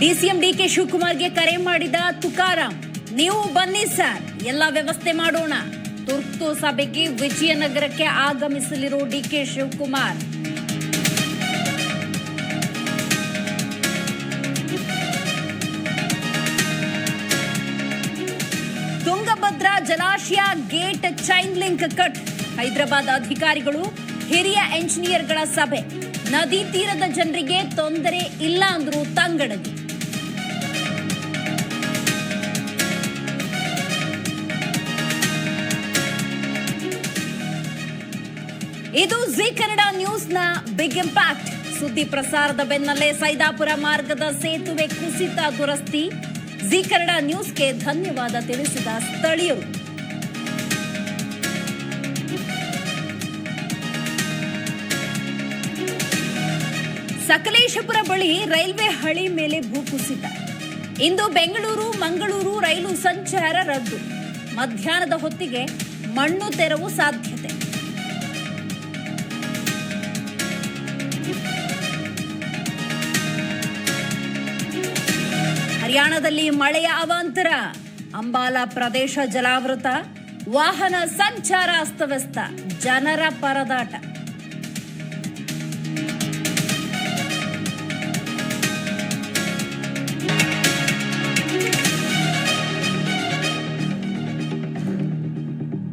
DCM DK ಶಿವಕುಮಾರ್ಗೆ ಕರೆ ಮಾಡಿದ ತುಕಾರಾಮ್, ನೀವು ಬನ್ನಿ ಸರ್, ಎಲ್ಲ ವ್ಯವಸ್ಥೆ ಮಾಡೋಣ. ತುರ್ತು ಸಭೆಗೆ ವಿಜಯನಗರಕ್ಕೆ ಆಗಮಿಸಲಿರೋ ಡಿಕೆ ಶಿವಕುಮಾರ್. ತುಂಗಭದ್ರಾ ಜಲಾಶಯ gate chain link cut. Hyderabad ಅಧಿಕಾರಿಗಳು, ಹಿರಿಯ ಎಂಜಿನಿಯರ್ಗಳ ಸಭೆ. ನದಿ ತೀರದ ಜನರಿಗೆ ತೊಂದರೆ ಇಲ್ಲ ಅಂದ್ರು ತಂಗಡಗಿ. ಇದು ಜಿ ಕನ್ನಡ ನ್ಯೂಸ್ನ ಬಿಗ್ ಇಂಪ್ಯಾಕ್ಟ್. ಸುದ್ದಿ ಪ್ರಸಾರದ ಬೆನ್ನಲ್ಲೇ ಸೈದಾಪುರ ಮಾರ್ಗದ ಸೇತುವೆ ಕುಸಿತ ದುರಸ್ತಿ. ಜಿ ಕನ್ನಡ ನ್ಯೂಸ್ಗೆ ಧನ್ಯವಾದ ತಿಳಿಸಿದ ಸ್ಥಳೀಯರು. ಸಕಲೇಶಪುರ ಬಳಿ ರೈಲ್ವೆ ಹಳಿ ಮೇಲೆ ಭೂಕುಸಿತ ಇಂದು ಬೆಂಗಳೂರು, ಮಂಗಳೂರು ರೈಲು ಸಂಚಾರ ರದ್ದು. ಮಧ್ಯಾಹ್ನದ ಹೊತ್ತಿಗೆ ಮಣ್ಣು ತೆರವು ಸಾಧ್ಯತೆ. ಹರಿಯಾಣದಲ್ಲಿ ಮಳೆಯ ಅವಾಂತರ. ಅಂಬಾಲ ಪ್ರದೇಶ ಜಲಾವೃತ ವಾಹನ ಸಂಚಾರ ಅಸ್ತವ್ಯಸ್ತ ಜನರ ಪರದಾಟ.